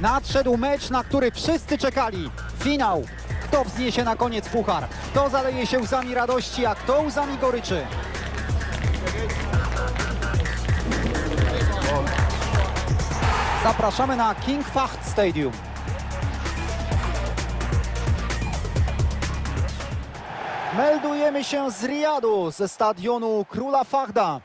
Nadszedł mecz, na który wszyscy czekali. Finał. Kto wzniesie na koniec puchar? Kto zaleje się łzami radości, a kto łzami goryczy? Zapraszamy na King Fahd Stadium. Meldujemy się z Riyadu, ze stadionu Króla Fahda.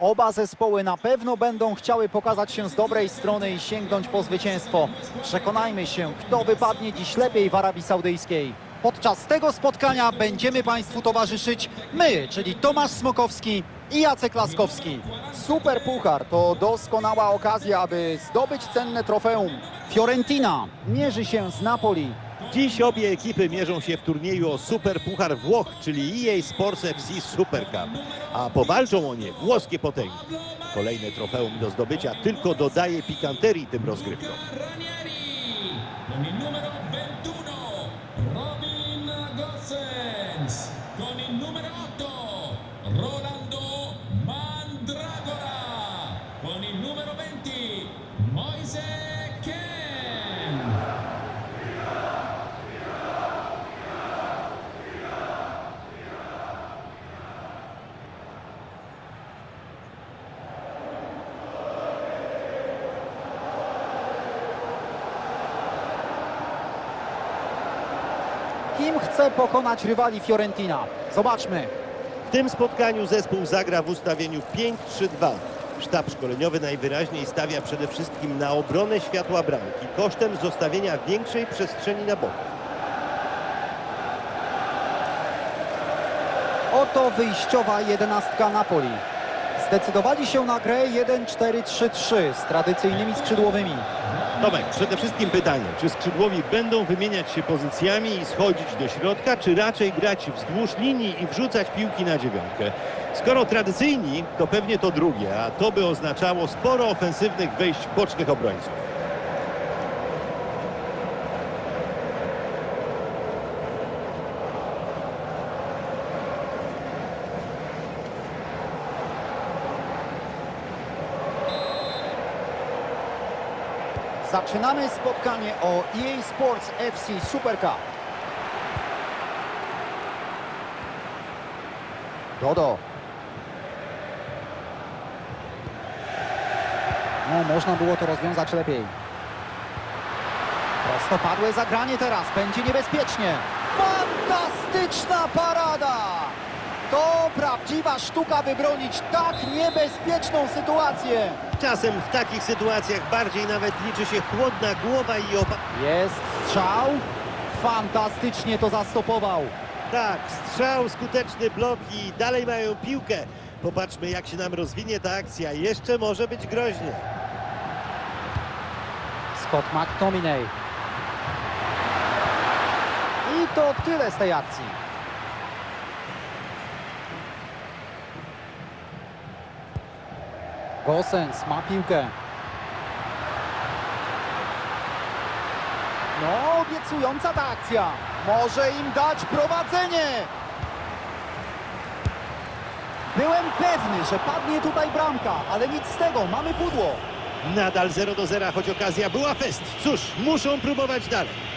Oba zespoły na pewno będą chciały pokazać się z dobrej strony i sięgnąć po zwycięstwo. Przekonajmy się, kto wypadnie dziś lepiej w Arabii Saudyjskiej. Podczas tego spotkania będziemy Państwu towarzyszyć my, czyli Tomasz Smokowski i Jacek Laskowski. Super Puchar to doskonała okazja, aby zdobyć cenne trofeum. Fiorentina mierzy się z Napoli. Dziś obie ekipy mierzą się w turnieju o Super Puchar Włoch, czyli EA Sports FC Super Cup, a powalczą o nie włoskie potęgi. Kolejne trofeum do zdobycia tylko dodaje pikanterii tym rozgrywkom. Chce pokonać rywali Fiorentina? Zobaczmy. W tym spotkaniu zespół zagra w ustawieniu 5-3-2. Sztab szkoleniowy najwyraźniej stawia przede wszystkim na obronę światła bramki kosztem zostawienia większej przestrzeni na boku. Oto wyjściowa jedenastka Napoli. Zdecydowali się na grę 1-4-3-3 z tradycyjnymi skrzydłowymi. Tomek, przede wszystkim pytanie, czy skrzydłowi będą wymieniać się pozycjami i schodzić do środka, czy raczej grać wzdłuż linii i wrzucać piłki na dziewiątkę? Skoro tradycyjni, to pewnie to drugie, a to by oznaczało sporo ofensywnych wejść bocznych obrońców. Zaczynamy spotkanie o EA Sports FC Super Cup. Dodo. No, można było to rozwiązać lepiej. Prostopadłe zagranie teraz. Będzie niebezpiecznie. Fantastyczna parada! To prawdziwa sztuka wybronić tak niebezpieczną sytuację. Czasem w takich sytuacjach bardziej nawet liczy się chłodna głowa i opa... Jest strzał. Fantastycznie to zastopował. Tak, strzał, skuteczny blok i dalej mają piłkę. Popatrzmy jak się nam rozwinie ta akcja. Jeszcze może być groźnie. Scott McTominay. I to tyle z tej akcji. Gosens ma piłkę. No, obiecująca ta akcja. Może im dać prowadzenie. Byłem pewny, że padnie tutaj bramka, ale nic z tego, mamy pudło. Nadal 0 do 0, choć okazja była fest. Cóż, muszą próbować dalej.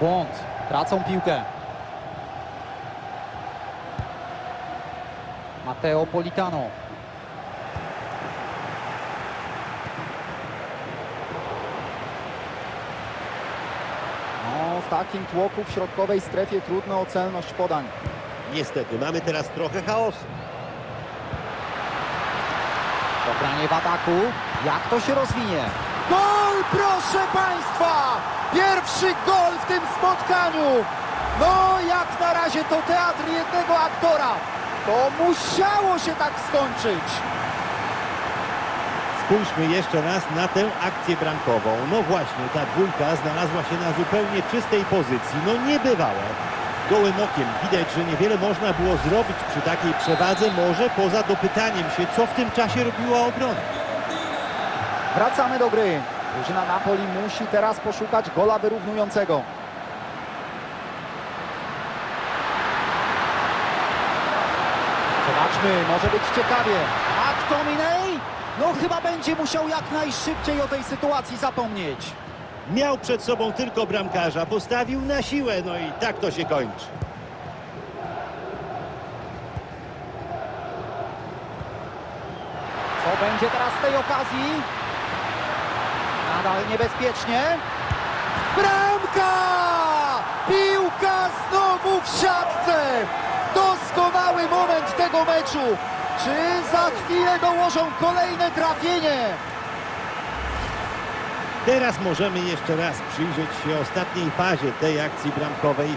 Błąd. Tracą piłkę. Matteo Politano. No, w takim tłoku w środkowej strefie trudno o celność podań. Niestety, mamy teraz trochę chaosu. Pogranie w ataku. Jak to się rozwinie? Gol, proszę Państwa! Pierwszy gol w tym spotkaniu! No, jak na razie to teatr jednego aktora. To musiało się tak skończyć. Spójrzmy jeszcze raz na tę akcję bramkową. No właśnie, ta dwójka znalazła się na zupełnie czystej pozycji. No niebywałe. Gołym okiem widać, że niewiele można było zrobić przy takiej przewadze, może poza dopytaniem się, co w tym czasie robiła obrona. Wracamy do gry. Drużyna Napoli musi teraz poszukać gola wyrównującego. Zobaczmy, może być ciekawie. A Tominej? No chyba będzie musiał jak najszybciej o tej sytuacji zapomnieć. Miał przed sobą tylko bramkarza, postawił na siłę, no i tak to się kończy. Co będzie teraz z tej okazji? Nadal niebezpiecznie. Bramka! Piłka znowu w siatce! Doskonały moment tego meczu. Czy za chwilę dołożą kolejne trafienie? Teraz możemy jeszcze raz przyjrzeć się ostatniej fazie tej akcji bramkowej.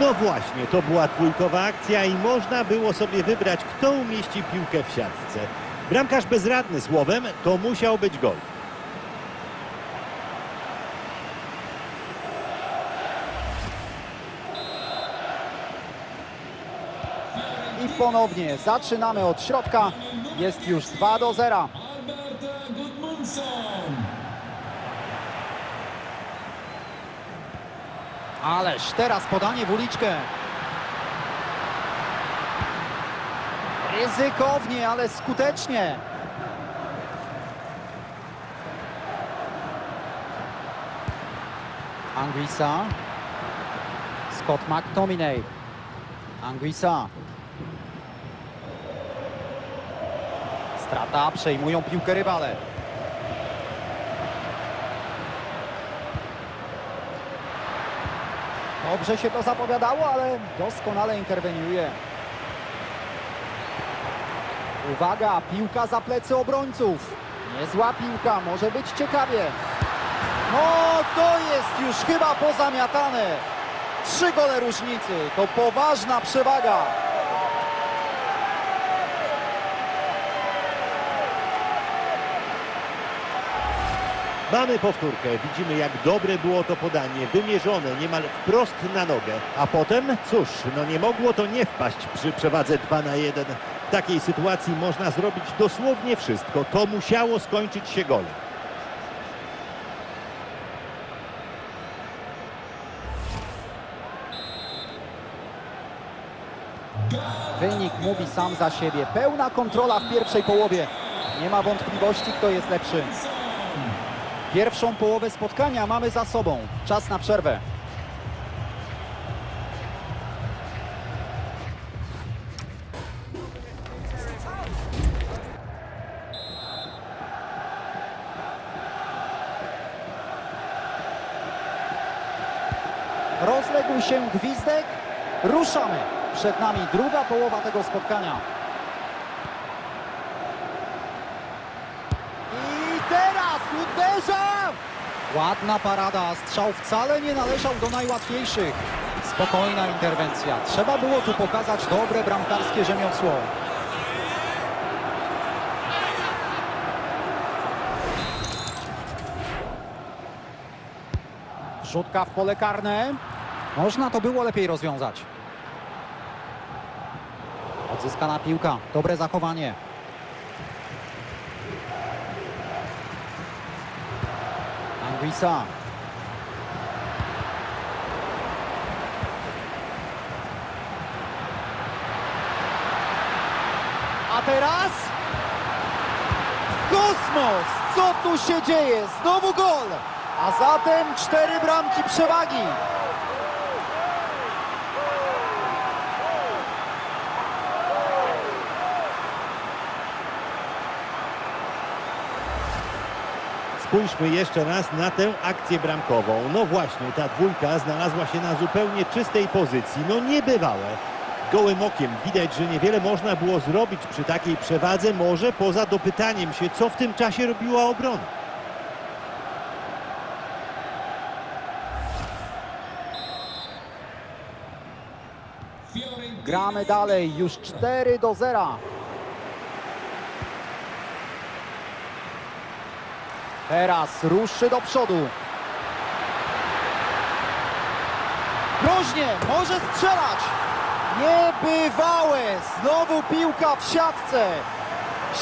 No właśnie, to była trójkowa akcja i można było sobie wybrać, kto umieści piłkę w siatce. Bramkarz bezradny słowem, to musiał być gol. Ponownie zaczynamy od środka. Jest już 2 do 0. Albert Gudmundsson. Ależ teraz podanie w uliczkę. Ryzykownie, ale skutecznie. Anguissa. Scott McTominay. Anguissa. Strata, przejmują piłkę rywale. Dobrze się to zapowiadało, ale doskonale interweniuje. Uwaga, piłka za plecy obrońców. Niezła piłka, może być ciekawie. No, to jest już chyba pozamiatane. Trzy gole różnicy, to poważna przewaga. Mamy powtórkę. Widzimy, jak dobre było to podanie, wymierzone niemal wprost na nogę. A potem, cóż, no nie mogło to nie wpaść przy przewadze 2 na 1. W takiej sytuacji można zrobić dosłownie wszystko. To musiało skończyć się golem. Wynik mówi sam za siebie. Pełna kontrola w pierwszej połowie. Nie ma wątpliwości, kto jest lepszy. Pierwszą połowę spotkania mamy za sobą. Czas na przerwę. Rozległ się gwizdek. Ruszamy. Przed nami druga połowa tego spotkania. I teraz uderza! Ładna parada, strzał wcale nie należał do najłatwiejszych. Spokojna interwencja. Trzeba było tu pokazać dobre bramkarskie rzemiosło. Wrzutka w pole karne. Można to było lepiej rozwiązać. Odzyskana piłka. Dobre zachowanie. Anguissa. A teraz? Kosmos! Co tu się dzieje? Znowu gol! A zatem cztery bramki przewagi. Spójrzmy jeszcze raz na tę akcję bramkową. No właśnie, ta dwójka znalazła się na zupełnie czystej pozycji. No niebywałe. Gołym okiem widać, że niewiele można było zrobić przy takiej przewadze, może poza dopytaniem się, co w tym czasie robiła obrona. Gramy dalej, już 4 do 0. Teraz ruszy do przodu. Groźnie, może strzelać. Niebywałe, znowu piłka w siatce.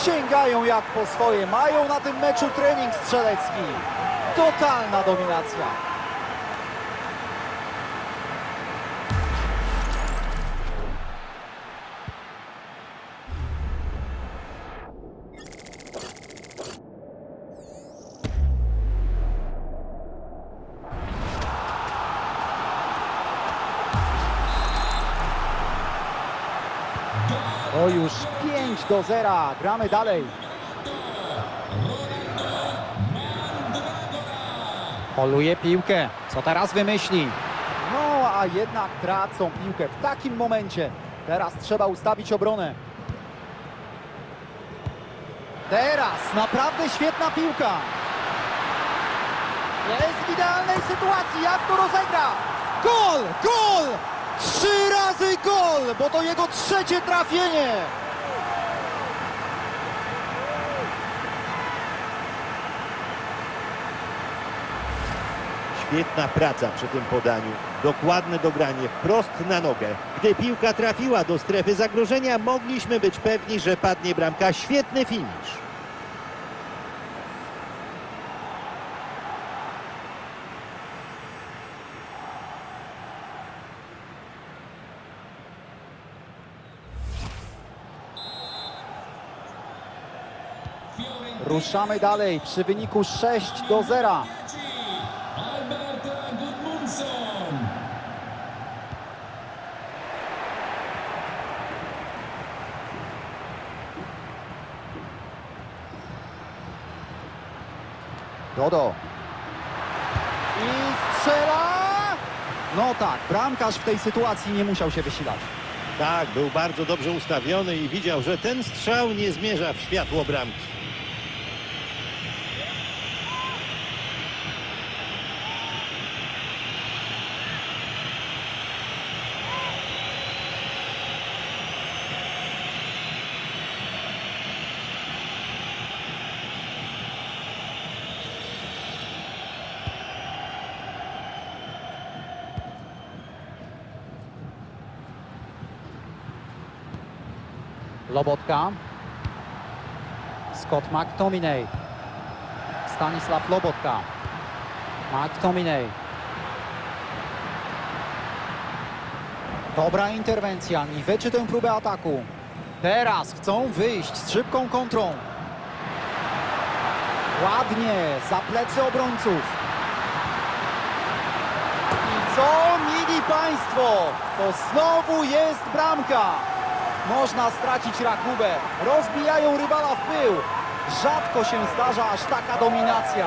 Sięgają jak po swoje, mają na tym meczu trening strzelecki. Totalna dominacja. Do 0. Gramy dalej. Poluje piłkę. Co teraz wymyśli? No, a jednak tracą piłkę w takim momencie. Teraz trzeba ustawić obronę. Teraz naprawdę świetna piłka. Jest w idealnej sytuacji. Jak to rozegra? Gol! Gol! Trzy razy gol, bo to jego trzecie trafienie. Świetna praca przy tym podaniu. Dokładne dogranie wprost na nogę. Gdy piłka trafiła do strefy zagrożenia, mogliśmy być pewni, że padnie bramka. Świetny finisz. Ruszamy dalej przy wyniku 6 do 0. Dodo. I strzela! No tak, bramkarz w tej sytuacji nie musiał się wysilać. Tak, był bardzo dobrze ustawiony i widział, że ten strzał nie zmierza w światło bramki. Lobotka. Scott McTominay. Stanisław Lobotka. McTominay. Dobra interwencja, niweczy tę próbę ataku. Teraz chcą wyjść z szybką kontrą. Ładnie, za plecy obrońców. I co, mili Państwo? To znowu jest bramka. Można stracić rachubę. Rozbijają rywala w pył. Rzadko się zdarza aż taka dominacja.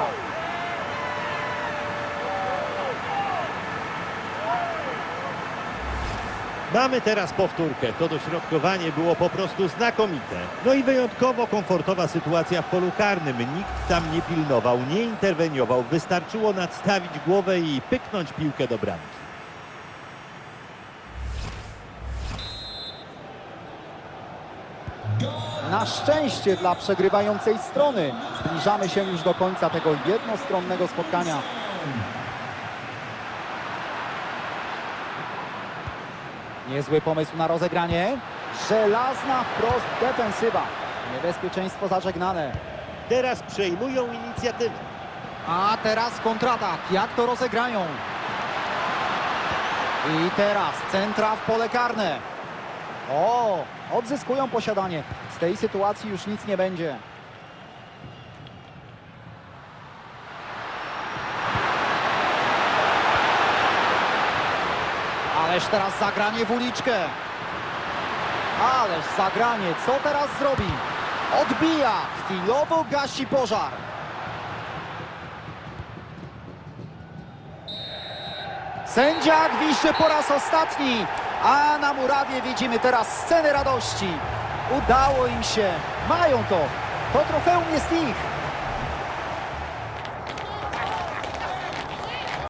Mamy teraz powtórkę. To dośrodkowanie było po prostu znakomite. No i wyjątkowo komfortowa sytuacja w polu karnym. Nikt tam nie pilnował, nie interweniował. Wystarczyło nadstawić głowę i pyknąć piłkę do bramki. Na szczęście dla przegrywającej strony. Zbliżamy się już do końca tego jednostronnego spotkania. Niezły pomysł na rozegranie. Żelazna wprost defensywa. Niebezpieczeństwo zażegnane. Teraz przejmują inicjatywę. A teraz kontratak. Jak to rozegrają? I teraz centra w pole karne. O, odzyskują posiadanie. Z tej sytuacji już nic nie będzie. Ależ teraz zagranie w uliczkę. Ależ zagranie. Co teraz zrobi? Odbija. Chwilowo gasi pożar. Sędzia gwizdże po raz ostatni, a na murawie widzimy teraz scenę radości. Udało im się, mają to, to trofeum jest ich.